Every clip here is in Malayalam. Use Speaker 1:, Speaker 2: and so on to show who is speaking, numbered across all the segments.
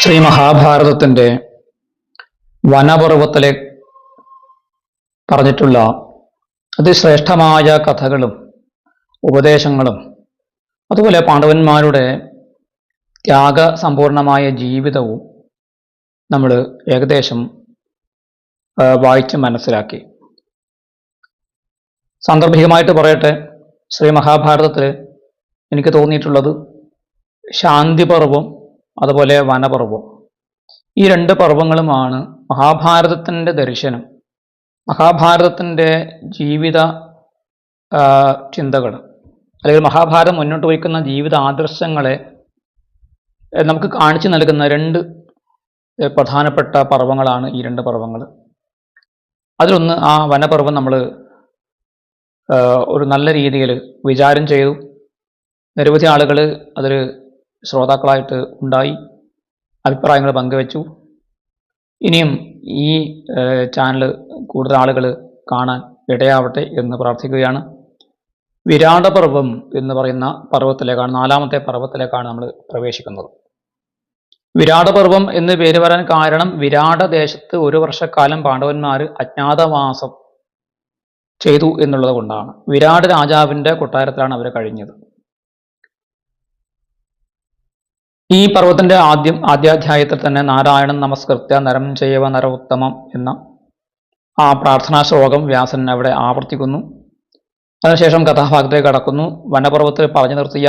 Speaker 1: ശ്രീ മഹാഭാരതത്തിന്റെ വനപർവത്തിലെ പറഞ്ഞിട്ടുള്ള അതിശ്രേഷ്ഠമായ കഥകളും ഉപദേശങ്ങളും അതുപോലെ പാണ്ഡവന്മാരുടെ ത്യാഗ സമ്പൂർണമായ ജീവിതവും നമ്മൾ ഏകദേശം വായിച്ച് മനസ്സിലാക്കി. സാന്ദർഭികമായിട്ട് പറയട്ടെ ശ്രീ മഹാഭാരതത്തിൽ എനിക്ക് തോന്നിയിട്ടുള്ളത് ശാന്തിപർവം അതുപോലെ വനപർവം ഈ രണ്ട് പർവങ്ങളുമാണ് മഹാഭാരതത്തിന്റെ ദർശനം മഹാഭാരതത്തിന്റെ ജീവിത ചിന്തകൾ. അല്ലെങ്കിൽ മഹാഭാരതം മുന്നോട്ട് വയ്ക്കുന്ന ജീവിത ആദർശങ്ങളെ നമുക്ക് കാണിച്ചു നൽകുന്ന രണ്ട് പ്രധാനപ്പെട്ട പർവങ്ങളാണ് ഈ രണ്ട് പർവങ്ങൾ. അതിലൊന്ന് ആ വനപർവം നമ്മൾ ഒരു നല്ല രീതിയിൽ വിചാരം ചെയ്തു. നിരവധി ആളുകൾ അതിൽ ശ്രോതാക്കളായിട്ട് ഉണ്ടായി അഭിപ്രായങ്ങൾ പങ്കുവച്ചു. ഇനിയും ഈ ചാനൽ കൂടുതൽ ആളുകൾ കാണാൻ ഇടയാവട്ടെ എന്ന് പ്രാർത്ഥിക്കുകയാണ്. വിരാടപർവം എന്ന് പറയുന്ന പർവത്തിലേക്കാണ് നാലാമത്തെ പർവത്തിലേക്കാണ് നമ്മൾ പ്രവേശിക്കുന്നത്. വിരാടപർവം എന്ന് പേര് വരാൻ കാരണം വിരാട ദേശത്ത് ഒരു വർഷക്കാലം പാണ്ഡവന്മാർ അജ്ഞാതവാസം ചെയ്തു എന്നുള്ളത് കൊണ്ടാണ്. വിരാട് രാജാവിന്റെ കൊട്ടാരത്തിലാണ് അവർ കഴിഞ്ഞത്. ഈ പർവത്തിന്റെ ആദ്യം ആദ്യാധ്യായത്തിൽ തന്നെ നാരായണൻ നമസ്കൃത്യ നരം ചെയ്യവ നര ഉത്തമം എന്ന ആ പ്രാർത്ഥനാ ശ്ലോകം വ്യാസൻ അവിടെ ആവർത്തിക്കുന്നു. അതിനുശേഷം കഥാഭാഗത്തേക്ക് കടക്കുന്നു. വനപർവത്തിൽ പറഞ്ഞു നിർത്തിയ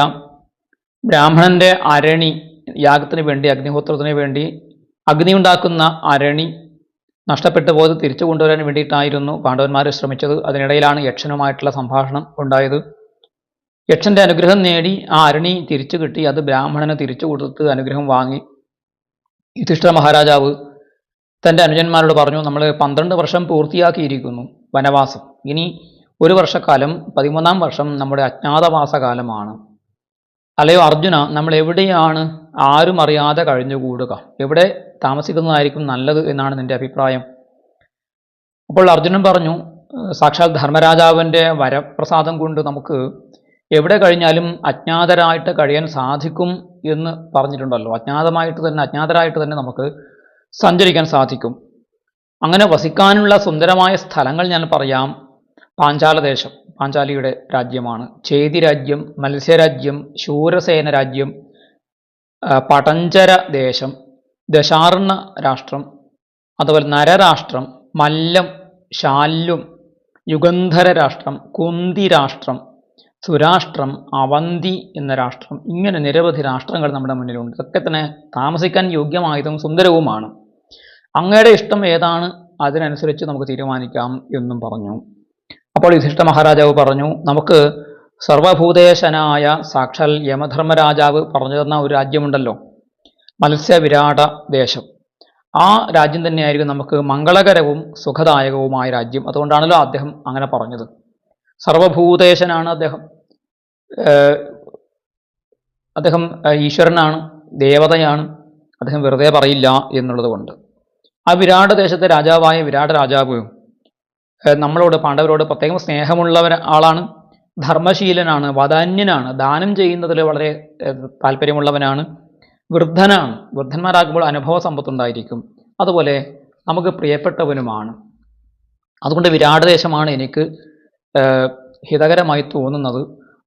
Speaker 1: ബ്രാഹ്മണന്റെ അരണി യാഗത്തിന് വേണ്ടി അഗ്നിഹോത്രത്തിന് വേണ്ടി അഗ്നി ഉണ്ടാക്കുന്ന അരണി നഷ്ടപ്പെട്ടു പോയത് തിരിച്ചു കൊണ്ടുവരാൻ വേണ്ടിയിട്ടായിരുന്നു. പാണ്ഡവന്മാർ ശ്രമിച്ചത്. അതിനിടയിലാണ് യക്ഷനുമായിട്ടുള്ള സംഭാഷണം ഉണ്ടായത്. യക്ഷന്റെ അനുഗ്രഹം നേടി ആ അരണി തിരിച്ചു കിട്ടി. അത് ബ്രാഹ്മണന് തിരിച്ചു കൊടുത്ത് അനുഗ്രഹം വാങ്ങി. യുധിഷ്ഠിര മഹാരാജാവ് തന്റെ അനുജന്മാരോട് പറഞ്ഞു നമ്മൾ പന്ത്രണ്ട് വർഷം പൂർത്തിയാക്കിയിരിക്കുന്നു വനവാസം. ഇനി ഒരു വർഷക്കാലം പതിമൂന്നാം വർഷം നമ്മുടെ അജ്ഞാതവാസകാലമാണ്. അല്ലയോ അർജുന നമ്മൾ എവിടെയാണ് ആരും അറിയാതെ കഴിഞ്ഞുകൂടുക? എവിടെ താമസിക്കുന്നതായിരിക്കും നല്ലത് എന്നാണ് നിന്റെ അഭിപ്രായം. അപ്പോൾ അർജുനൻ പറഞ്ഞു "ഏഹ് സാക്ഷാൽ ധർമ്മരാജാവിന്റെ വരപ്രസാദം കൊണ്ട് നമുക്ക് എവിടെ കഴിഞ്ഞാലും അജ്ഞാതരായിട്ട് കഴിയാൻ സാധിക്കും എന്ന് പറഞ്ഞിട്ടുണ്ടല്ലോ. അജ്ഞാതമായിട്ട് തന്നെ അജ്ഞാതരായിട്ട് തന്നെ നമുക്ക് സഞ്ചരിക്കാൻ സാധിക്കും. അങ്ങനെ വസിക്കാനുള്ള സുന്ദരമായ സ്ഥലങ്ങൾ ഞാൻ പറയാം. പാഞ്ചാലദേശം പാഞ്ചാലിയുടെ രാജ്യമാണ്. ചേതി രാജ്യം മത്സ്യരാജ്യം ശൂരസേന രാജ്യം പടഞ്ചര ദേശം ദശാർണ രാഷ്ട്രം അതുപോലെ നരരാഷ്ട്രം മല്ലം ശാല്യം യുഗന്ധര രാഷ്ട്രം കുന്തി രാഷ്ട്രം സുരാഷ്ട്രം അവന്തി എന്ന രാഷ്ട്രം. ഇങ്ങനെ നിരവധി രാഷ്ട്രങ്ങൾ നമ്മുടെ മുന്നിലുണ്ട്. ഇതൊക്കെ തന്നെ താമസിക്കാൻ യോഗ്യമായതും സുന്ദരവുമാണ്. അങ്ങയുടെ ഇഷ്ടം ഏതാണ്? അതിനനുസരിച്ച് നമുക്ക് തീരുമാനിക്കാം എന്നും പറഞ്ഞു. അപ്പോൾ യുധിഷ്ഠ മഹാരാജാവ് പറഞ്ഞു നമുക്ക് സർവഭൂതേശനായ സാക്ഷാൽ യമധർമ്മരാജാവ് പറഞ്ഞു തന്ന ഒരു രാജ്യമുണ്ടല്ലോ. മത്സ്യവിരാട ദേശം. ആ രാജ്യം തന്നെയായിരിക്കും നമുക്ക് മംഗളകരവും സുഖദായകവുമായ രാജ്യം. അതുകൊണ്ടാണല്ലോ അദ്ദേഹം അങ്ങനെ പറഞ്ഞത്. സർവഭൂതേശനാണ് അദ്ദേഹം. അദ്ദേഹം ഈശ്വരനാണ് ദേവതയാണ് അദ്ദേഹം വെറുതെ പറയില്ല എന്നുള്ളത് കൊണ്ട്. ആ വിരാട് ദേശത്തെ രാജാവായ വിരാട് രാജാവും നമ്മളോട് പാണ്ഡവരോട് പ്രത്യേകം സ്നേഹമുള്ളവർ ആളാണ് ധർമ്മശീലനാണ് വദാന്യനാണ് ദാനം ചെയ്യുന്നതിൽ വളരെ താല്പര്യമുള്ളവനാണ് വൃദ്ധനാണ് വൃദ്ധന്മാരാകുമ്പോൾ അനുഭവ സമ്പത്തുണ്ടായിരിക്കും അതുപോലെ നമുക്ക് പ്രിയപ്പെട്ടവനുമാണ്. അതുകൊണ്ട് വിരാട് ദേശമാണ് എനിക്ക് ഹിതകരമായി തോന്നുന്നത്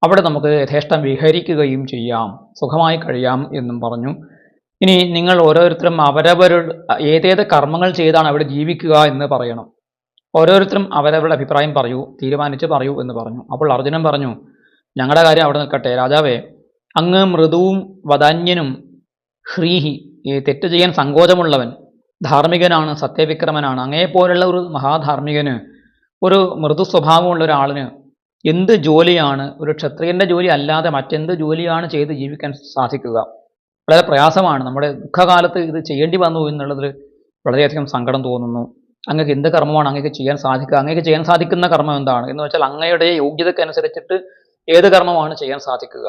Speaker 1: അവിടെ നമുക്ക് യഥേഷ്ടം വിഹരിക്കുകയും ചെയ്യാം. സുഖമായി കഴിയാം എന്നും പറഞ്ഞു. ഇനി നിങ്ങൾ ഓരോരുത്തരും അവരവരുടെ ഏതേത് കർമ്മങ്ങൾ ചെയ്താണ് അവിടെ ജീവിക്കുക എന്ന് പറയണം. ഓരോരുത്തരും അവരവരുടെ അഭിപ്രായം പറയൂ തീരുമാനിച്ച് പറയൂ എന്ന് പറഞ്ഞു. അപ്പോൾ അർജുനൻ പറഞ്ഞു ഞങ്ങളുടെ കാര്യം അവിടെ നിൽക്കട്ടെ രാജാവേ. അങ്ങ് മൃദുവും വദാന്യനും ഹ്രീഹി തെറ്റ് ചെയ്യാൻ സങ്കോചമുള്ളവൻ ധാർമ്മികനാണ് സത്യവിക്രമനാണ്. അങ്ങേപ്പോലുള്ള ഒരു മഹാധാർമ്മികന് ഒരു മൃദു സ്വഭാവമുള്ള ഒരാളിന് എന്ത് ജോലിയാണ് ഒരു ക്ഷത്രിയന്റെ ജോലി അല്ലാതെ മറ്റെന്ത് ജോലിയാണ് ചെയ്ത് ജീവിക്കാൻ സാധിക്കുക? വളരെ പ്രയാസമാണ്. നമ്മുടെ ദുഃഖകാലത്ത് ഇത് ചെയ്യേണ്ടി വന്നു എന്നുള്ളതിൽ വളരെയധികം സങ്കടം തോന്നുന്നു. അങ്ങക്ക് എന്ത് കർമ്മമാണ് അങ്ങേക്ക് ചെയ്യാൻ സാധിക്കുക? അങ്ങേക്ക് ചെയ്യാൻ സാധിക്കുന്ന കർമ്മം എന്താണ്? എന്ന് വെച്ചാൽ അങ്ങയുടെ യോഗ്യതയ്ക്ക് അനുസരിച്ചിട്ട് ഏത് കർമ്മമാണ് ചെയ്യാൻ സാധിക്കുക?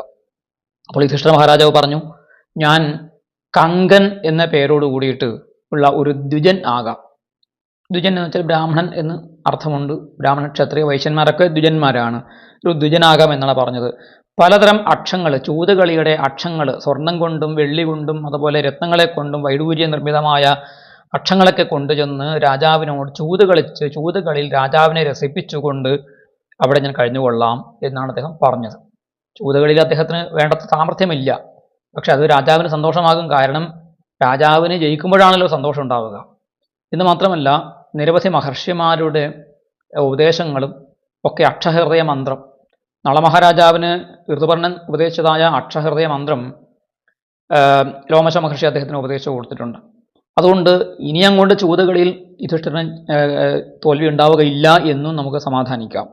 Speaker 1: അപ്പോൾ യുധിഷ്ഠിര മഹാരാജാവ് പറഞ്ഞു ഞാൻ കങ്കൻ എന്ന പേരോട് കൂടിയിട്ട് ഉള്ള ഒരു ദ്വിജൻ ആകാം. ദ്വിജൻ എന്ന് വെച്ചാൽ ബ്രാഹ്മണൻ എന്ന് അർത്ഥമുണ്ട്. ബ്രാഹ്മണ ക്ഷത്രിയ വൈശ്യന്മാരൊക്കെ ദ്വിജന്മാരാണ്. ഒരു ദ്വിജനാകാം എന്നാണ് പറഞ്ഞത്. പലതരം അക്ഷങ്ങൾ ചൂതുകളിയുടെ അക്ഷങ്ങൾ സ്വർണം കൊണ്ടും വെള്ളി കൊണ്ടും അതുപോലെ രത്നങ്ങളെ കൊണ്ടും വൈഡൂര്യ നിർമ്മിതമായ അക്ഷങ്ങളൊക്കെ കൊണ്ടുചെന്ന് രാജാവിനോട് ചൂത് കളിച്ച് ചൂതുകളിൽ രാജാവിനെ രസിപ്പിച്ചുകൊണ്ട് അവിടെ ഞാൻ കഴിഞ്ഞുകൊള്ളാം എന്നാണ് അദ്ദേഹം പറഞ്ഞത്. ചൂതുകളിൽ അദ്ദേഹത്തിന് വേണ്ടത്ര സാമർഥ്യമില്ല. പക്ഷെ അത് രാജാവിന് സന്തോഷമാകും. കാരണം രാജാവിന് ജയിക്കുമ്പോഴാണല്ലോ സന്തോഷം ഉണ്ടാവുക. എന്ന് മാത്രമല്ല നിരവധി മഹർഷിമാരുടെ ഉപദേശങ്ങളും ഒക്കെ അക്ഷഹൃദയ മന്ത്രം. നളമഹാരാജാവിന് ഋതുപർണൻ ഉപദേശിച്ചതായ അക്ഷഹൃദയ മന്ത്രം ലോമശ മഹർഷി അദ്ദേഹത്തിന് ഉപദേശിച്ചു കൊടുത്തിട്ടുണ്ട്. അതുകൊണ്ട് ഇനി അങ്ങോട്ട് ചൂതുകളിൽ യുധിഷ്ഠിരൻ തോൽവി ഉണ്ടാവുകയില്ല എന്നും നമുക്ക് സമാധാനിക്കാം.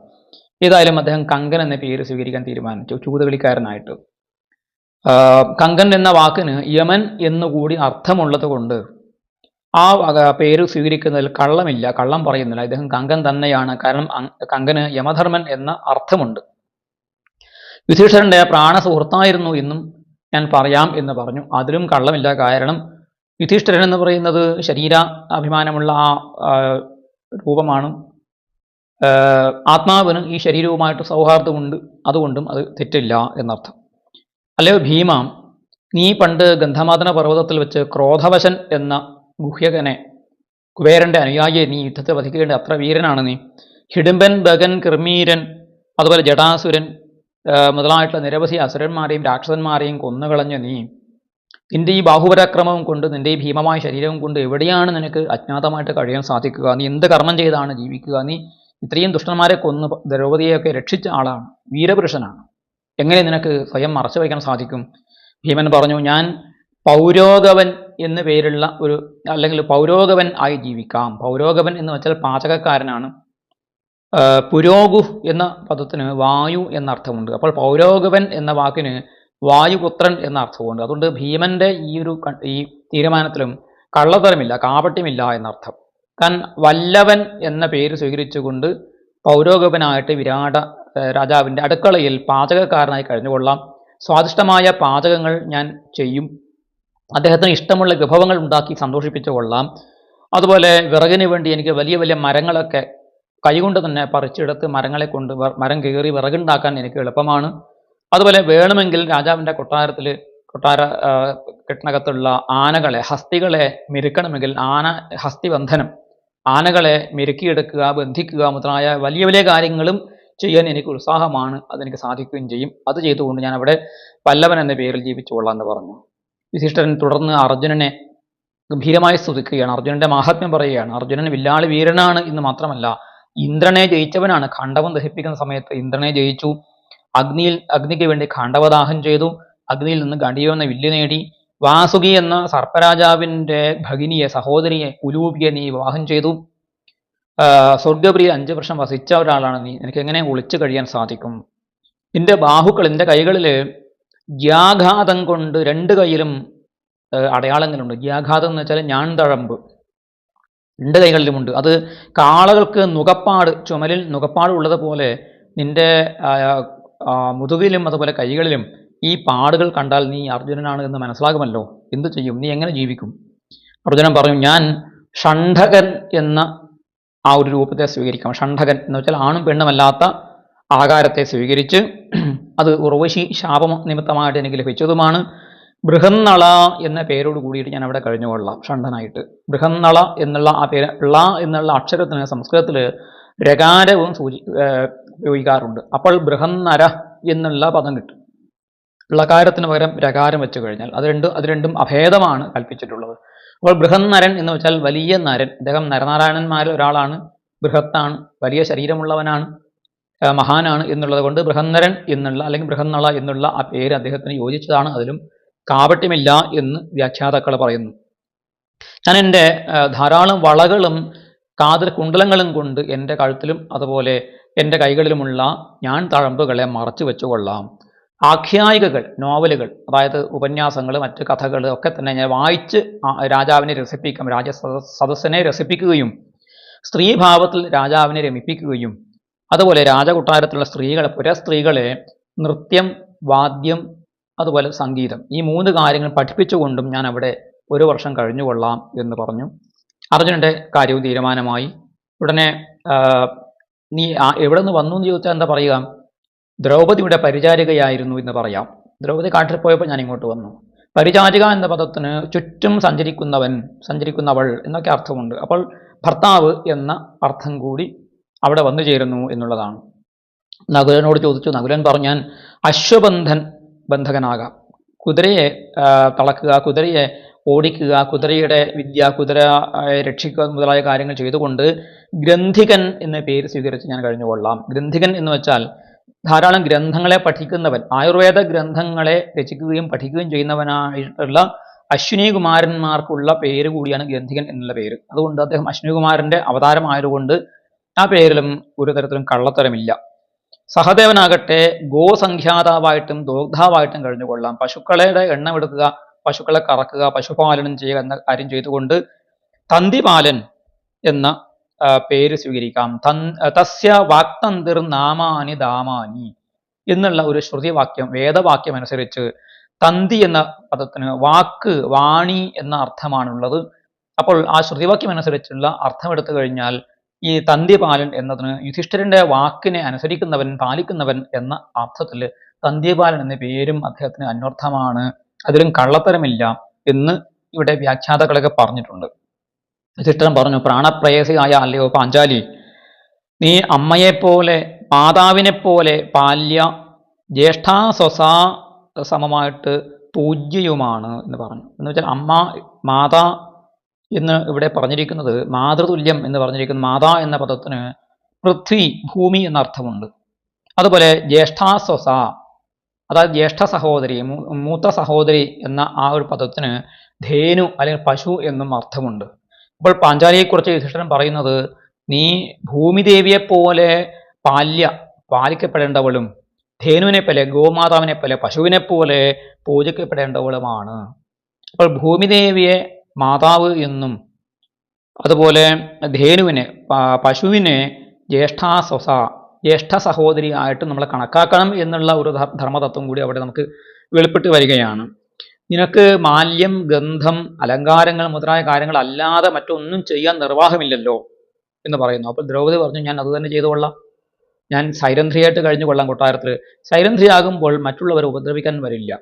Speaker 1: ഏതായാലും അദ്ദേഹം കങ്കൻ എന്ന പേര് സ്വീകരിക്കാൻ തീരുമാനിച്ചു ചൂതുകളിക്കാരനായിട്ട്. കങ്കൻ എന്ന വാക്കിന് യമൻ എന്നുകൂടി അർത്ഥമുള്ളത് കൊണ്ട് ആ പേര് സ്വീകരിക്കുന്നതിൽ കള്ളമില്ല. കള്ളം പറയുന്നില്ല. ഇദ്ദേഹം കങ്കൻ തന്നെയാണ്. കാരണം കങ്കന് യമധർമ്മൻ എന്ന അർത്ഥമുണ്ട്. യുധിഷ്ഠിരന്റെ പ്രാണസുഹൃത്തായിരുന്നു എന്നും ഞാൻ പറയാം എന്ന് പറഞ്ഞു. അതിലും കള്ളമില്ല. കാരണം യുധിഷ്ഠിരൻ എന്ന് പറയുന്നത് ശരീര അഭിമാനമുള്ള ആ രൂപമാണ്. ആത്മാവിന് ഈ ശരീരവുമായിട്ട് സൗഹാർദ്ദമുണ്ട്. അതുകൊണ്ടും അത് തെറ്റില്ല എന്നർത്ഥം. അല്ലയോ ഭീമ? നീ പണ്ട് ഗന്ധമാതന പർവതത്തിൽ വെച്ച് ക്രോധവശൻ എന്ന ഗുഹ്യകനെ കുബേരന്റെ അനുയായി നീ യുദ്ധത്തെ വധിക്കേണ്ട അത്ര വീരനാണ് നീ. ഹിഡുംബൻ ബഗൻ കൃമീരൻ അതുപോലെ ജടാസുരൻ മുതലായിട്ടുള്ള നിരവധി അസുരന്മാരെയും രാക്ഷസന്മാരെയും കൊന്നുകളഞ്ഞ നീ. നിന്റെ ഈ ബാഹുപരാക്രമവും കൊണ്ട് നിന്റെ ഈ ഭീമമായ ശരീരവും കൊണ്ട് എവിടെയാണ് നിനക്ക് അജ്ഞാതമായിട്ട് കഴിയാൻ സാധിക്കുക? നീ എന്ത് കർമ്മം ചെയ്താണ് ജീവിക്കുക? നീ ഇത്രയും ദുഷ്ടന്മാരെ കൊന്ന് ദ്രൗപതിയെയൊക്കെ രക്ഷിച്ച ആളാണ് വീരപുരുഷനാണ്. എങ്ങനെ നിനക്ക് സ്വയം മറച്ചു വയ്ക്കാൻ സാധിക്കും? ഭീമൻ പറഞ്ഞു ഞാൻ പൗരോഗവൻ എന്ന് പേരുള്ള ഒരു അല്ലെങ്കിൽ പൗരോഗവൻ ആയി ജീവിക്കാം. പൗരോഗവൻ എന്ന് വെച്ചാൽ പാചകക്കാരനാണ്. പുരോഗു എന്ന പദത്തിന് വായു എന്ന അർത്ഥമുണ്ട്. അപ്പോൾ പൗരോഗവൻ എന്ന വാക്കിന് വായുപുത്രൻ എന്ന അർത്ഥമുണ്ട്. അതുകൊണ്ട് ഭീമന്റെ ഈ ഒരു ഈ തീരുമാനത്തിലും കള്ളത്തരമില്ല കാപട്യമില്ല എന്നർത്ഥം താൻ വല്ലവൻ എന്ന പേര് സ്വീകരിച്ചുകൊണ്ട് പൗരോഗവനായിട്ട് വിരാട രാജാവിന്റെ അടുക്കളയിൽ പാചകക്കാരനായി കഴിഞ്ഞുകൊള്ളാം. സ്വാദിഷ്ടമായ പാചകങ്ങൾ ഞാൻ ചെയ്യും. അദ്ദേഹത്തിന് ഇഷ്ടമുള്ള വിഭവങ്ങൾ ഉണ്ടാക്കി സന്തോഷിപ്പിച്ചു കൊള്ളാം. അതുപോലെ വിറകിന് വേണ്ടി എനിക്ക് വലിയ വലിയ മരങ്ങളൊക്കെ കൈകൊണ്ട് തന്നെ പറിച്ചെടുത്ത് മരങ്ങളെ കൊണ്ട് മരം കയറി വിറകുണ്ടാക്കാൻ എനിക്ക് എളുപ്പമാണ്. അതുപോലെ വേണമെങ്കിൽ രാജാവിന്റെ കൊട്ടാരത്തിൽ കൊട്ടാര കെട്ടിനകത്തുള്ള ആനകളെ ഹസ്തികളെ മെരുക്കണമെങ്കിൽ ആന ഹസ്തിബന്ധനം ആനകളെ മെരുക്കിയെടുക്കുക ബന്ധിക്കുക മുതലായ വലിയ വലിയ കാര്യങ്ങളും ചെയ്യാൻ എനിക്ക് ഉത്സാഹമാണ് അതെനിക്ക് സാധിക്കുകയും ചെയ്യും. അത് ചെയ്തുകൊണ്ട് ഞാൻ അവിടെ പല്ലവൻ എന്ന പേരിൽ ജീവിച്ചു കൊള്ളാം എന്ന് പറഞ്ഞു. വിശിഷ്ടൻ തുടർന്ന് അർജുനനെ ഗംഭീരമായി സ്തുതിക്കുകയാണ്. അർജുനന്റെ മാഹാത്മ്യം പറയുകയാണ് അർജുനൻ വില്ലാളി വീരനാണ് എന്ന് മാത്രമല്ല ഇന്ദ്രനെ ജയിച്ചവനാണ്. ഖണ്ഡവം ദഹിപ്പിക്കുന്ന സമയത്ത് ഇന്ദ്രനെ ജയിച്ചു. അഗ്നിയിൽ അഗ്നിക്ക് വേണ്ടി ഖണ്ഡവദാഹം ചെയ്തു. അഗ്നിയിൽ നിന്ന് ഗണ്ഡീയം എന്ന വില്ല് നേടി. വാസുകി എന്ന സർപ്പരാജാവിന്റെ ഭഗിനിയെ സഹോദരിയെ ഉലൂപിയെ നീ വിവാഹം ചെയ്തു. സ്വർഗപ്രിയ അഞ്ച് വർഷം വസിച്ച ഒരാളാണ് നീ. എനിക്ക് എങ്ങനെ ഒളിച്ചു കഴിയാൻ സാധിക്കും? നിന്റെ ബാഹുക്കൾ എന്റെ കൈകളിൽ ഗ്യാഘാതം കൊണ്ട് രണ്ട് കൈയിലും അടയാളങ്ങളുണ്ട്. ജ്യാഘാതം എന്ന് വെച്ചാൽ ഞാൻ തഴമ്പ് രണ്ട് കൈകളിലുമുണ്ട്. അത് കാളകൾക്ക് നുകപ്പാട് ചുമലിൽ നുകപ്പാട് ഉള്ളതുപോലെ നിന്റെ മുതുകിലും അതുപോലെ കൈകളിലും ഈ പാടുകൾ കണ്ടാൽ നീ അർജുനനാണ് എന്ന് മനസ്സിലാകുമല്ലോ. എന്തു ചെയ്യും? നീ എങ്ങനെ ജീവിക്കും? അർജുനൻ പറഞ്ഞു ഞാൻ ഷണ്ഠകൻ എന്ന ആ ഒരു രൂപത്തെ സ്വീകരിക്കാം. ഷണ്ഠകൻ എന്ന് വെച്ചാൽ ആണും പെണ്ണുമല്ലാത്ത ആകാരത്തെ സ്വീകരിച്ച് അത് ഉർവശി ശാപം നിമിത്തമായിട്ട് എനിക്ക് ലഭിച്ചതുമാണ്. ബൃഹന്നള എന്ന പേരോട് കൂടിയിട്ട് ഞാൻ അവിടെ കഴിഞ്ഞുകൊള്ളാം ഷണ്ഠനായിട്ട് ബൃഹന്നള എന്നുള്ള ആ പേര് ള എന്നുള്ള അക്ഷരത്തിന് സംസ്കൃതത്തിൽ രകാരവും സൂചി ഉപയോഗിക്കാറുണ്ട്. അപ്പോൾ ബൃഹന്നര എന്നുള്ള പദം കിട്ടും. ളകാരത്തിന് പകരം രകാരം വെച്ച് കഴിഞ്ഞാൽ അത് രണ്ടും അത് രണ്ടും അഭേദമാണ് കൽപ്പിച്ചിട്ടുള്ളത്. അപ്പോൾ ബൃഹന്നരൻ എന്ന് വെച്ചാൽ വലിയ നരൻ. അദ്ദേഹം നരനാരായണന്മാരിൽ ഒരാളാണ് ബൃഹത്താണ് വലിയ ശരീരമുള്ളവനാണ്. മഹാനാണ് എന്നുള്ളത് കൊണ്ട് ബൃഹന്നരൻ എന്നുള്ള അല്ലെങ്കിൽ ബൃഹന്നള എന്നുള്ള ആ പേര് അദ്ദേഹത്തിന് യോജിച്ചതാണ്. അതിലും കാപട്യമില്ല എന്ന് വ്യാഖ്യാതാക്കൾ പറയുന്നു. ഞാൻ എന്റെ ധാരാളം വളകളും കാതിൽ കുണ്ടലങ്ങളും കൊണ്ട് എന്റെ കഴുത്തിലും അതുപോലെ എന്റെ കൈകളിലുമുള്ള ഞാൻ തഴമ്പുകളെ മറച്ചു വെച്ചുകൊള്ളാം. ആഖ്യായികകൾ നോവലുകൾ അതായത് ഉപന്യാസങ്ങൾ മറ്റ് കഥകൾ ഒക്കെ തന്നെ ഞാൻ വായിച്ച് രാജാവിനെ രസിപ്പിക്കാം രാജ സദസ്സിനെ രസിപ്പിക്കുകയും സ്ത്രീഭാവത്തിൽ രാജാവിനെ രമിപ്പിക്കുകയും അതുപോലെ രാജകൊട്ടാരത്തിലുള്ള സ്ത്രീകളെ പുരസ്ത്രീകളെ നൃത്യം വാദ്യം അതുപോലെ സംഗീതം ഈ മൂന്ന് കാര്യങ്ങൾ പഠിപ്പിച്ചുകൊണ്ടും ഞാൻ അവിടെ ഒരു വർഷം കഴിഞ്ഞുകൊള്ളാം എന്ന് പറഞ്ഞു. അർജുനന്റെ കാര്യവും തീരുമാനമായി. ഉടനെ നീ എവിടെ നിന്ന് വന്നു എന്ന് ചോദിച്ചാൽ എന്താ പറയുക? ദ്രൗപതിയുടെ പരിചാരികയായിരുന്നു എന്ന് പറയാം. ദ്രൗപതി കാട്ടിൽ പോയപ്പോൾ ഞാൻ ഇങ്ങോട്ട് വന്നു. പരിചാരിക എന്ന പദത്തിന് ചുറ്റും സഞ്ചരിക്കുന്നവൻ സഞ്ചരിക്കുന്നവൾ എന്നൊക്കെ അർത്ഥമുണ്ട്. അപ്പോൾ ഭർത്താവ് എന്ന അർത്ഥം കൂടി അവിടെ വന്നു ചേരുന്നു എന്നുള്ളതാണ്. നകുലനോട് ചോദിച്ചു നകുലൻ പറഞ്ഞു ഞാൻ അശ്വബന്ധൻ ബന്ധകനാകാം. കുതിരയെ തളക്കുക കുതിരയെ ഓടിക്കുക കുതിരയുടെ വിദ്യ കുതിര രക്ഷിക്കുക മുതലായ കാര്യങ്ങൾ ചെയ്തുകൊണ്ട് ഗ്രന്ഥികൻ എന്ന പേര് സ്വീകരിച്ച് ഞാൻ കഴിഞ്ഞുകൊള്ളാം. ഗ്രന്ഥികൻ എന്ന് വെച്ചാൽ ധാരാളം ഗ്രന്ഥങ്ങളെ പഠിക്കുന്നവൻ ആയുർവേദ ഗ്രന്ഥങ്ങളെ രചിക്കുകയും പഠിക്കുകയും ചെയ്യുന്നവനായിട്ടുള്ള അശ്വിനി കുമാരന്മാർക്കുള്ള പേര് കൂടിയാണ് ഗ്രന്ഥികൻ എന്നുള്ള പേര്. അതുകൊണ്ട് അദ്ദേഹം അശ്വിനി കുമാരന്റെ അവതാരമായതുകൊണ്ട് ആ പേരിലും ഒരു തരത്തിലും കള്ളത്തരമില്ല. സഹദേവനാകട്ടെ ഗോസംഖ്യാതാവായിട്ടും ദോഗ്ധാവായിട്ടും കഴിഞ്ഞുകൊള്ളാം. പശുക്കളുടെ എണ്ണമെടുക്കുക പശുക്കളെ കറക്കുക പശുപാലനം ചെയ്യുക എന്ന കാര്യം ചെയ്തുകൊണ്ട് തന്തിപാലൻ എന്ന പേര് സ്വീകരിക്കാം. തസ്യ വാക്തന്തിർ നാമാനി ദാമാനി എന്നുള്ള ഒരു ശ്രുതിവാക്യം വേദവാക്യം അനുസരിച്ച് തന്തി എന്ന പദത്തിന് വാക്ക് വാണി എന്ന അർത്ഥമാണുള്ളത്. അപ്പോൾ ആ ശ്രുതിവാക്യം അനുസരിച്ചുള്ള അർത്ഥം എടുത്തു കഴിഞ്ഞാൽ ഈ തന്തിപാലൻ എന്നതിന് യുധിഷ്ഠിരന്റെ വാക്കിനെ അനുസരിക്കുന്നവൻ പാലിക്കുന്നവൻ എന്ന അർത്ഥത്തിൽ തന്തിപാലൻ എന്ന പേരും അദ്ദേഹത്തിന് അന്വർത്ഥമാണ്. അതിലും കള്ളത്തരമില്ല എന്ന് ഇവിടെ വ്യാഖ്യാതാക്കളൊക്കെ പറഞ്ഞിട്ടുണ്ട്. യുധിഷ്ഠിരൻ പറഞ്ഞു പ്രാണപ്രേയസിയായ അല്ലയോ പാഞ്ചാലി നീ അമ്മയെപ്പോലെ മാതാവിനെപ്പോലെ പാല്യ ജ്യേഷ്ഠാസ്വസാ സമമായിട്ട് പൂജ്യയുമാണ് എന്ന് പറഞ്ഞു. എന്ന് വെച്ചാൽ അമ്മ മാതാ എന്ന് ഇവിടെ പറഞ്ഞിരിക്കുന്നത് മാതൃതുല്യം എന്ന് പറഞ്ഞിരിക്കുന്ന മാതാ എന്ന പദത്തിന് പൃഥ്വി ഭൂമി എന്ന അർത്ഥമുണ്ട് അതുപോലെ ജ്യേഷ്ഠാസ്വസ അതായത് ജ്യേഷ്ഠ സഹോദരി മൂത്ത സഹോദരി എന്ന ആ ഒരു പദത്തിന് ധേനു അല്ലെങ്കിൽ പശു എന്നും അർത്ഥമുണ്ട്. അപ്പോൾ പാഞ്ചാലിയെക്കുറിച്ച് യുധിഷ്ഠിരൻ പറയുന്നത് നീ ഭൂമിദേവിയെ പോലെ പാല്യ പാലിക്കപ്പെടേണ്ടവളും ധേനുവിനെ പോലെ ഗോമാതാവിനെ പോലെ പശുവിനെ പോലെ പൂജിക്കപ്പെടേണ്ടവളുമാണ്. അപ്പോൾ ഭൂമിദേവിയെ മാതാവ് എന്നും അതുപോലെ ധേനുവിനെ പശുവിനെ ജ്യേഷ്ഠാസ്വസ ജ്യേഷ്ഠ സഹോദരി ആയിട്ട് നമ്മൾ കണക്കാക്കണം എന്നുള്ള ഒരു ധർമ്മതത്വം കൂടി അവിടെ നമുക്ക് വെളിപ്പെട്ട് വരികയാണ്. നിനക്ക് മാല്യം ഗന്ധം അലങ്കാരങ്ങൾ മുതലായ കാര്യങ്ങൾ അല്ലാതെ മറ്റൊന്നും ചെയ്യാൻ നിർവാഹമില്ലല്ലോ എന്ന് പറയുന്നു. അപ്പോൾ ദ്രൗപദി പറഞ്ഞു ഞാൻ അത് തന്നെ ചെയ്തുകൊള്ളാം ഞാൻ സൈരന്ധ്രിയായിട്ട് കഴിഞ്ഞു കൊള്ളാം കൊട്ടാരത്തിൽ സൈരന്ധ്രിയാകുമ്പോൾ മറ്റുള്ളവരെ ഉപദ്രവിക്കാൻ വരില്ല.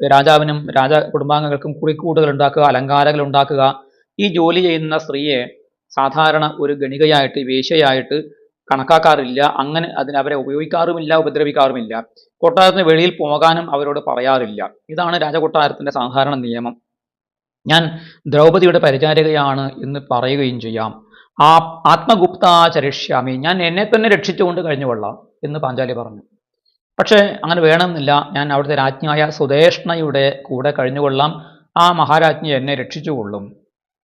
Speaker 1: രാജാവിനും രാജ കുടുംബാംഗങ്ങൾക്കും കുറിക്കൂടുകൾ ഉണ്ടാക്കുക അലങ്കാരങ്ങൾ ഉണ്ടാക്കുക. ഈ ജോലി ചെയ്യുന്ന സ്ത്രീയെ സാധാരണ ഒരു ഗണികയായിട്ട് വേശ്യയായിട്ട് കണക്കാക്കാറില്ല. അങ്ങനെ അതിന് അവരെ ഉപയോഗിക്കാറുമില്ല ഉപദ്രവിക്കാറുമില്ല. കൊട്ടാരത്തിന് വെളിയിൽ പോകാനും അവരോട് പറയാറില്ല. ഇതാണ് രാജകൊട്ടാരത്തിന്റെ സാധാരണ നിയമം. ഞാൻ ദ്രൗപദിയുടെ പരിചാരികയാണ് എന്ന് പറയുകയും ചെയ്യാം. ആ ആത്മഗുപ്ത ചരിഷ്യാമി ഞാൻ എന്നെ തന്നെ രക്ഷിച്ചുകൊണ്ട് കഴിഞ്ഞുകൊള്ളാം എന്ന് പാഞ്ചാലി പറഞ്ഞു. പക്ഷേ അങ്ങനെ വേണമെന്നില്ല. ഞാൻ അവിടുത്തെ രാജ്ഞിയായ സുദേഷ്ണയുടെ കൂടെ കഴിഞ്ഞുകൊള്ളാം. ആ മഹാരാജ്ഞി എന്നെ രക്ഷിച്ചുകൊള്ളും.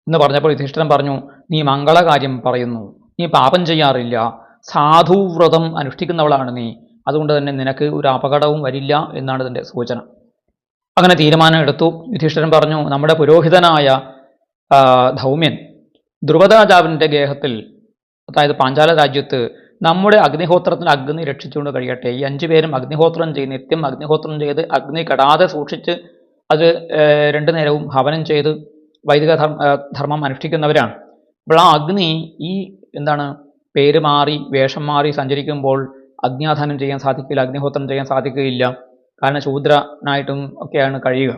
Speaker 1: എന്ന് പറഞ്ഞപ്പോൾ യുധിഷ്ഠിരൻ പറഞ്ഞു നീ മംഗളകാര്യം പറയുന്നു. നീ പാപം ചെയ്യാറില്ല. സാധുവ്രതം അനുഷ്ഠിക്കുന്നവളാണ് നീ. അതുകൊണ്ട് തന്നെ നിനക്ക് ഒരു അപകടവും വരില്ല എന്നാണ് ഇതിന്റെ സൂചന. അങ്ങനെ തീരുമാനം എടുത്തു. യുധിഷ്ഠിരൻ പറഞ്ഞു നമ്മുടെ പുരോഹിതനായ ധൗമ്യൻ ധ്രുവദാജാവിന്റെ ഗേഹത്തിൽ അതായത് പാഞ്ചാല രാജ്യത്ത് നമ്മുടെ അഗ്നിഹോത്രത്തിന് അഗ്നി രക്ഷിച്ചുകൊണ്ട് കഴിയട്ടെ. ഈ അഞ്ചു പേരും അഗ്നിഹോത്രം ചെയ്ത് നിത്യം അഗ്നിഹോത്രം ചെയ്ത് അഗ്നി കെടാതെ സൂക്ഷിച്ച് അത് രണ്ടു നേരവും ഹവനം ചെയ്ത് വൈദിക ധർമ്മ അനുഷ്ഠിക്കുന്നവരാണ്. അപ്പോൾ ആ അഗ്നി ഈ എന്താണ് പേര് മാറി വേഷം മാറി സഞ്ചരിക്കുമ്പോൾ അഗ്നിയാധാനം ചെയ്യാൻ സാധിക്കില്ല അഗ്നിഹോത്രം ചെയ്യാൻ സാധിക്കുകയില്ല. കാരണം ശൂദ്രനായിട്ടും ഒക്കെയാണ് കഴിയുക.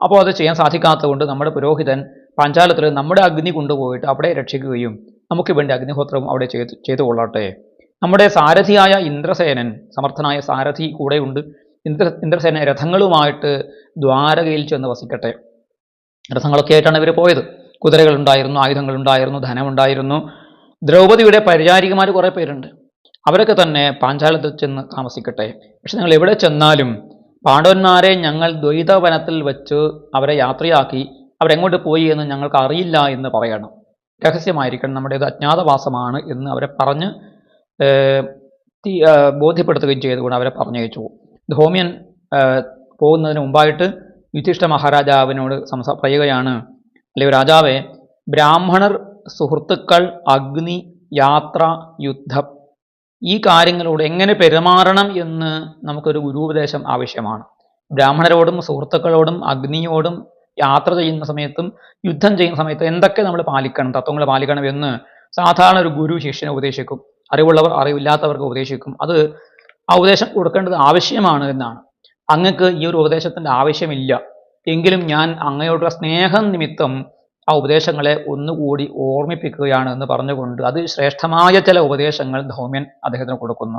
Speaker 1: അപ്പോൾ അത് ചെയ്യാൻ സാധിക്കാത്തതുകൊണ്ട് നമ്മുടെ പുരോഹിതൻ പഞ്ചാലത്തിൽ നമ്മുടെ അഗ്നി കൊണ്ടുപോയിട്ട് അവിടെ രക്ഷിക്കുകയും നമുക്ക് വേണ്ടി അഗ്നിഹോത്രം അവിടെ ചെയ്ത് ചെയ്തു കൊള്ളട്ടെ. നമ്മുടെ സാരഥിയായ ഇന്ദ്രസേനൻ സമർത്ഥനായ സാരഥി കൂടെയുണ്ട്. ഇന്ദ്ര ഇന്ദ്രസേന രഥങ്ങളുമായിട്ട് ദ്വാരകയിൽ ചെന്ന് വസിക്കട്ടെ. രഥങ്ങളൊക്കെ ആയിട്ടാണ് ഇവർ പോയത്. കുതിരകളുണ്ടായിരുന്നു ആയുധങ്ങളുണ്ടായിരുന്നു ധനമുണ്ടായിരുന്നു. ദ്രൗപതിയുടെ പരിചാരികമാർ കുറേ പേരുണ്ട്. അവരൊക്കെ തന്നെ പാഞ്ചാലത്തിൽ ചെന്ന് താമസിക്കട്ടെ. പക്ഷെ നിങ്ങൾ എവിടെ ചെന്നാലും പാണ്ഡവന്മാരെ ഞങ്ങൾ ദ്വൈതവനത്തിൽ വെച്ച് അവരെ യാത്രയാക്കി അവരെങ്ങോട്ട് പോയി എന്ന് ഞങ്ങൾക്ക് അറിയില്ല എന്ന് പറയണം. രഹസ്യമായിരിക്കണം. നമ്മുടേത് അജ്ഞാതവാസമാണ് എന്ന് അവരെ പറഞ്ഞ് ബോധ്യപ്പെടുത്തുകയും ചെയ്തുകൊണ്ട് അവരെ പറഞ്ഞയച്ചു. ധോമ്യൻ പോകുന്നതിന് മുമ്പായിട്ട് യുധിഷ്ഠ മഹാരാജാവിനോട് സംസാ പറയുകയാണ് അല്ലയോ രാജാവേ ബ്രാഹ്മണർ സുഹൃത്തുക്കൾ അഗ്നി യാത്ര യുദ്ധം ഈ കാര്യങ്ങളോട് എങ്ങനെ പെരുമാറണം എന്ന് നമുക്കൊരു ഗുരുപദേശം ആവശ്യമാണ്. ബ്രാഹ്മണരോടും സുഹൃത്തുക്കളോടും അഗ്നിയോടും യാത്ര ചെയ്യുന്ന സമയത്തും യുദ്ധം ചെയ്യുന്ന സമയത്തും എന്തൊക്കെ നമ്മൾ പാലിക്കണം തത്വങ്ങൾ പാലിക്കണം എന്ന് സാധാരണ ഒരു ഗുരു ശിഷ്യനെ ഉപദേശിക്കും. അറിവുള്ളവർ അറിവില്ലാത്തവർക്ക് ഉപദേശിക്കും. അത് ആ ഉപദേശം കൊടുക്കേണ്ടത് ആവശ്യമാണ് എന്നാണ്. അങ്ങക്ക് ഈ ഒരു ഉപദേശത്തിന്റെ ആവശ്യമില്ല. എങ്കിലും ഞാൻ അങ്ങയോടുള്ള സ്നേഹം നിമിത്തം ആ ഉപദേശങ്ങളെ ഒന്നുകൂടി ഓർമ്മിപ്പിക്കുകയാണ് എന്ന് പറഞ്ഞുകൊണ്ട് അത് ശ്രേഷ്ഠമായ ചില ഉപദേശങ്ങൾ ധൗമ്യൻ അദ്ദേഹത്തിന് കൊടുക്കുന്നു.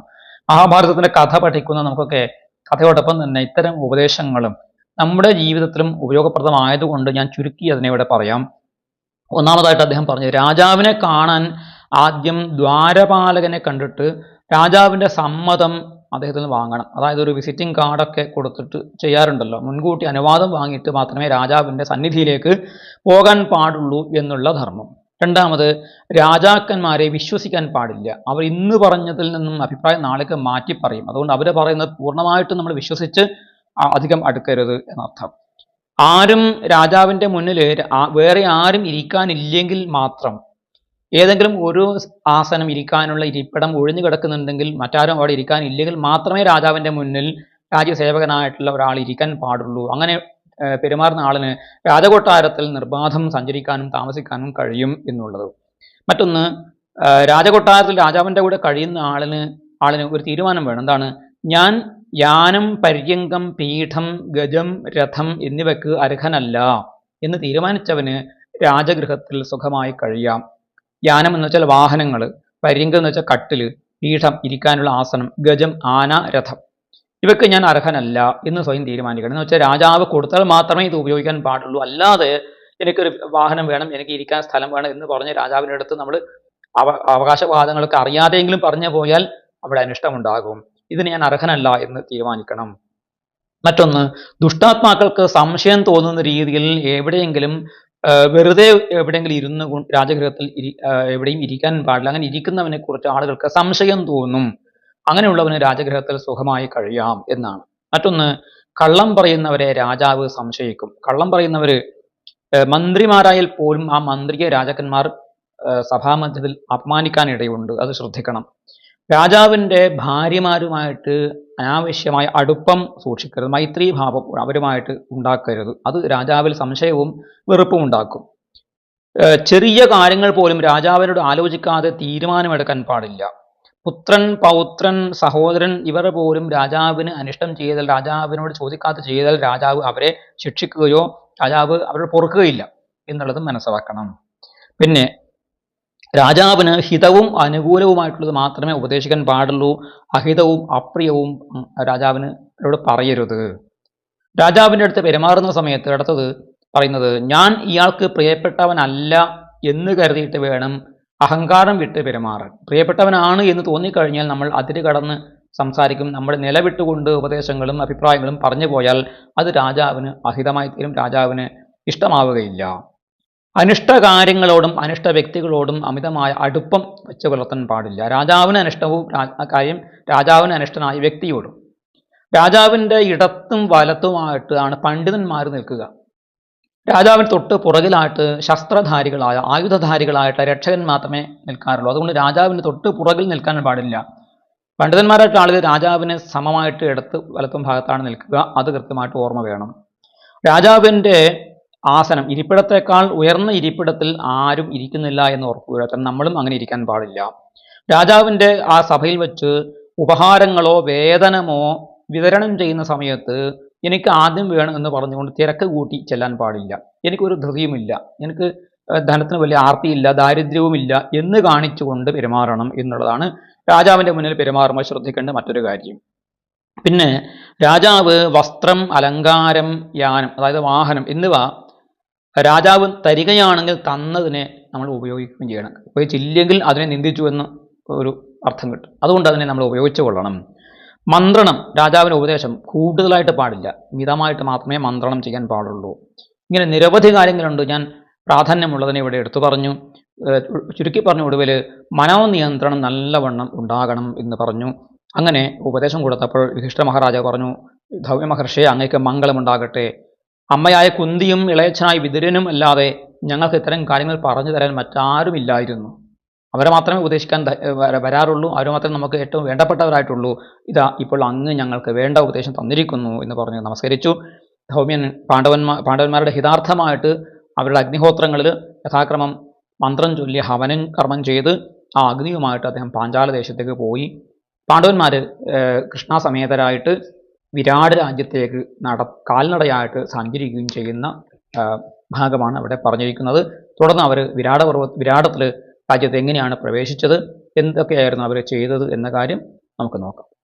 Speaker 1: മഹാഭാരതത്തിന്റെ കഥ പഠിക്കുന്ന നമുക്കൊക്കെ കഥയോടൊപ്പം തന്നെ ഇത്തരം ഉപദേശങ്ങളും നമ്മുടെ ജീവിതത്തിലും ഉപയോഗപ്രദമായതുകൊണ്ട് ഞാൻ ചുരുക്കി അതിനെ ഇവിടെ പറയാം. ഒന്നാമതായിട്ട് അദ്ദേഹം പറഞ്ഞു രാജാവിനെ കാണാൻ ആദ്യം ദ്വാരപാലകനെ കണ്ടിട്ട് രാജാവിന്റെ സമ്മതം അദ്ദേഹത്തിന് വാങ്ങണം. അതായത് ഒരു വിസിറ്റിംഗ് കാർഡൊക്കെ കൊടുത്തിട്ട് ചെയ്യാറുണ്ടല്ലോ. മുൻകൂട്ടി അനുവാദം വാങ്ങിയിട്ട് മാത്രമേ രാജാവിന്റെ സന്നിധിയിലേക്ക് പോകാൻ പാടുള്ളൂ എന്നുള്ള ധർമ്മം. രണ്ടാമത് രാജാക്കന്മാരെ വിശ്വസിക്കാൻ പാടില്ല. അവർ ഇന്ന് പറഞ്ഞതിൽ നിന്നും അഭിപ്രായം നാളേക്ക് മാറ്റി പറയും. അതുകൊണ്ട് അവർ പറയുന്നത് പൂർണമായിട്ടും നമ്മൾ വിശ്വസിച്ച് അധികം അടുക്കരുത് എന്നർത്ഥം. ആരും രാജാവിന്റെ മുന്നിൽ വേറെ ആരും ഇരിക്കാനില്ലെങ്കിൽ മാത്രം ഏതെങ്കിലും ഒരു ആസനം ഇരിക്കാനുള്ള ഇരിപ്പിടം ഒഴിഞ്ഞു കിടക്കുന്നുണ്ടെങ്കിൽ മറ്റാരും അവിടെ ഇരിക്കാനില്ലെങ്കിൽ മാത്രമേ രാജാവിന്റെ മുന്നിൽ രാജ്യസേവകനായിട്ടുള്ള ഒരാൾ ഇരിക്കാൻ പാടുള്ളൂ. അങ്ങനെ പെരുമാറുന്ന ആളിന് രാജകൊട്ടാരത്തിൽ നിർബാധം സഞ്ചരിക്കാനും താമസിക്കാനും കഴിയും എന്നുള്ളത്. മറ്റൊന്ന് രാജകൊട്ടാരത്തിൽ രാജാവിന്റെ കൂടെ കഴിയുന്ന ആളിന് ആളിന് ഒരു തീരുമാനം വേണം. എന്താണ്? ഞാൻ യാനം പര്യങ്കം പീഠം ഗജം രഥം എന്നിവയ്ക്ക് അർഹനല്ല എന്ന് തീരുമാനിച്ചവന് രാജഗൃഹത്തിൽ സുഖമായി കഴിയാം. യാനം എന്ന് വെച്ചാൽ വാഹനങ്ങൾ പരിങ്ക എന്ന് വെച്ചാൽ കട്ടിൽ പീഠം ഇരിക്കാനുള്ള ആസനം ഗജം ആന രഥം. ഇവയ്ക്ക് ഞാൻ അർഹനല്ല എന്ന് സ്വയം തീരുമാനിക്കണം. എന്ന് വെച്ചാൽ രാജാവ് കൊടുത്താൽ മാത്രമേ ഇത് ഉപയോഗിക്കാൻ പാടുള്ളൂ. അല്ലാതെ എനിക്കൊരു വാഹനം വേണം എനിക്ക് ഇരിക്കാൻ സ്ഥലം വേണം എന്ന് പറഞ്ഞ് രാജാവിന്റെ അടുത്ത് നമ്മൾ അവ അവകാശവാദങ്ങളൊക്കെ അറിയാതെയെങ്കിലും പറഞ്ഞു പോയാൽ അവിടെ അനിഷ്ടമുണ്ടാകും. ഇതിന് ഞാൻ അർഹനല്ല എന്ന് തീരുമാനിക്കണം. മറ്റൊന്ന് ദുഷ്ടാത്മാക്കൾക്ക് സംശയം തോന്നുന്ന രീതിയിൽ എവിടെയെങ്കിലും വെറുതെ എവിടെയെങ്കിലും ഇരുന്ന് രാജഗൃഹത്തിൽ എവിടെയും ഇരിക്കാൻ പാടില്ല. അങ്ങനെ ഇരിക്കുന്നവനെ കുറിച്ച് ആളുകൾക്ക് സംശയം തോന്നും. അങ്ങനെയുള്ളവന് രാജഗൃഹത്തിൽ സുഖമായി കഴിയാം എന്നാണ്. മറ്റൊന്ന് കള്ളം പറയുന്നവരെ രാജാവ് സംശയിക്കും. കള്ളം പറയുന്നവര് മന്ത്രിമാരായാൽ പോലും ആ മന്ത്രിയെ രാജാക്കന്മാർ സഭാമധ്യത്തിൽ അപമാനിക്കാൻ ഇടയുണ്ട്. അത് ശ്രദ്ധിക്കണം. രാജാവിന്റെ ഭാര്യമാരുമായിട്ട് അനാവശ്യമായ അടുപ്പം സൂക്ഷിക്കരുത് മൈത്രി ഭാവം അവരുമായിട്ട് ഉണ്ടാക്കരുത്. അത് രാജാവിൽ സംശയവും വെറുപ്പും ഉണ്ടാക്കും. ചെറിയ കാര്യങ്ങൾ പോലും രാജാവിനോട് ആലോചിക്കാതെ തീരുമാനമെടുക്കാൻ പാടില്ല. പുത്രൻ പൗത്രൻ സഹോദരൻ ഇവർ പോലും രാജാവിന് അനിഷ്ടം ചെയ്താൽ രാജാവിനോട് ചോദിക്കാതെ ചെയ്താൽ രാജാവ് അവരെ ശിക്ഷിക്കുകയോ രാജാവ് അവരെ പൊറുക്കുകയില്ല എന്നുള്ളതും മനസ്സിലാക്കണം. പിന്നെ രാജാവിന് ഹിതവും അനുകൂലവുമായിട്ടുള്ളത് മാത്രമേ ഉപദേശിക്കാൻ പാടുള്ളൂ. അഹിതവും അപ്രിയവും രാജാവിന് അവരോട് പറയരുത്. രാജാവിന്റെ അടുത്ത് പെരുമാറുന്ന സമയത്ത് അടുത്തത് പറയുന്നത് ഞാൻ ഇയാൾക്ക് പ്രിയപ്പെട്ടവനല്ല എന്ന് കരുതിയിട്ട് വേണം അഹങ്കാരം വിട്ട് പെരുമാറാൻ. പ്രിയപ്പെട്ടവനാണ് എന്ന് തോന്നിക്കഴിഞ്ഞാൽ നമ്മൾ അതിര് കടന്ന് സംസാരിക്കും. നമ്മൾ നിലവിട്ടുകൊണ്ട് ഉപദേശങ്ങളും അഭിപ്രായങ്ങളും പറഞ്ഞു പോയാൽ അത് രാജാവിന് അഹിതമായി തീരും രാജാവിന് ഇഷ്ടമാവുകയില്ല. അനിഷ്ട കാര്യങ്ങളോടും അനിഷ്ട വ്യക്തികളോടും അമിതമായ അടുപ്പം വെച്ച് പുലർത്താൻ പാടില്ല. രാജാവിന് അനിഷ്ടവും കാര്യം രാജാവിന് അനിഷ്ടനായ വ്യക്തിയോടും. രാജാവിന്റെ ഇടത്തും വലത്തുമായിട്ട് ആണ് പണ്ഡിതന്മാർ നിൽക്കുക. രാജാവിന് തൊട്ട് പുറകിലായിട്ട് ശസ്ത്രധാരികളായ ആയുധധാരികളായിട്ട് രക്ഷകൻ മാത്രമേ നിൽക്കാറുള്ളൂ. അതുകൊണ്ട് രാജാവിന് തൊട്ട് പുറകിൽ നിൽക്കാൻ പാടില്ല. പണ്ഡിതന്മാരായിട്ടുള്ള ആളുകൾ രാജാവിന് സമമായിട്ട് ഇടത്ത് വലത്തും ഭാഗത്താണ് നിൽക്കുക. അത് കൃത്യമായിട്ട് ഓർമ്മ വേണം. രാജാവിന്റെ ആസനം ഇരിപ്പിടത്തേക്കാൾ ഉയർന്ന ഇരിപ്പിടത്തിൽ ആരും ഇരിക്കുന്നില്ല എന്ന് ഓർക്കുക ഉറപ്പുവരുത്താൻ നമ്മളും അങ്ങനെ ഇരിക്കാൻ പാടില്ല. രാജാവിന്റെ ആ സഭയിൽ വെച്ച് ഉപഹാരങ്ങളോ വേതനമോ വിതരണം ചെയ്യുന്ന സമയത്ത് എനിക്ക് ആദ്യം വേണം എന്ന് പറഞ്ഞുകൊണ്ട് തിരക്ക് കൂട്ടി ചെല്ലാൻ പാടില്ല. എനിക്കൊരു ധൃതിയുമില്ല. എനിക്ക് ധനത്തിന് വലിയ ആർത്തിയില്ല ദാരിദ്ര്യവുമില്ല എന്ന് കാണിച്ചുകൊണ്ട് പെരുമാറണം എന്നുള്ളതാണ് രാജാവിന്റെ മുന്നിൽ പെരുമാറുമ്പോൾ ശ്രദ്ധിക്കേണ്ട മറ്റൊരു കാര്യം. പിന്നെ രാജാവ് വസ്ത്രം അലങ്കാരം യാനം അതായത് വാഹനം എന്നിവ രാജാവ് തരികയാണെങ്കിൽ തന്നതിനെ നമ്മൾ ഉപയോഗിക്കുകയും ചെയ്യണം. ഉപയോഗിച്ചില്ലെങ്കിൽ അതിനെ നിന്ദിച്ചു എന്ന് ഒരു അർത്ഥം കിട്ടും. അതുകൊണ്ട് അതിനെ നമ്മൾ ഉപയോഗിച്ചു കൊള്ളണം. മന്ത്രണം രാജാവിന്റെ ഉപദേശം കൂടുതലായിട്ട് പാടില്ല. മിതമായിട്ട് മാത്രമേ മന്ത്രണം ചെയ്യാൻ പാടുള്ളൂ. ഇങ്ങനെ നിരവധി കാര്യങ്ങളുണ്ട്. ഞാൻ പ്രാധാന്യമുള്ളതിനെ ഇവിടെ എടുത്തു പറഞ്ഞു. ചുരുക്കി പറഞ്ഞു ഒടുവിൽ മനോനിയന്ത്രണം നല്ലവണ്ണം ഉണ്ടാകണം എന്ന് പറഞ്ഞു. അങ്ങനെ ഉപദേശം കൊടുത്തപ്പോൾ യുധിഷ്ഠ മഹാരാജാവ് പറഞ്ഞു ധൗമ്യ മഹർഷിയെ അങ്ങേക്ക് മംഗളമുണ്ടാകട്ടെ. അമ്മയായ കുന്തിയും ഇളയച്ചനായ വിതുരനും അല്ലാതെ ഞങ്ങൾക്ക് ഇത്തരം കാര്യങ്ങൾ പറഞ്ഞു തരാൻ മറ്റാരുമില്ലായിരുന്നു. അവരെ മാത്രമേ ഉപദേശിക്കാൻ വരാറുള്ളൂ. അവർ മാത്രമേ നമുക്ക് ഏറ്റവും വേണ്ടപ്പെട്ടവരായിട്ടുള്ളൂ. ഇതാ ഇപ്പോൾ അങ്ങ് ഞങ്ങൾക്ക് വേണ്ട ഉപദേശം തന്നിരിക്കുന്നു എന്ന് പറഞ്ഞ് നമസ്കരിച്ചു. ധൗമ്യൻ പാണ്ഡവന്മാർ പാണ്ഡവന്മാരുടെ ഹിതാർത്ഥമായിട്ട് അവരുടെ അഗ്നിഹോത്രങ്ങളിൽ യഥാക്രമം മന്ത്രം ചൊല്ലി ഹവനം കർമ്മം ചെയ്ത് ആ അഗ്നിയുമായിട്ട് അദ്ദേഹം പാഞ്ചാല ദേശത്തേക്ക് പോയി. പാണ്ഡവന്മാർ കൃഷ്ണ കൃഷ്ണാസമേതരായിട്ട് വിരാട് രാജ്യത്തേക്ക് നട കാൽനടയായിട്ട് സഞ്ചരിക്കുകയും ചെയ്യുന്ന ഭാഗമാണ് അവിടെ പറഞ്ഞിരിക്കുന്നത്. തുടർന്ന് അവർ വിരാട പർവ വിരാടത്തിൽ രാജ്യത്ത് എങ്ങനെയാണ് പ്രവേശിച്ചത്? എന്തൊക്കെയായിരുന്നു അവർ ചെയ്തത് എന്ന കാര്യം നമുക്ക് നോക്കാം.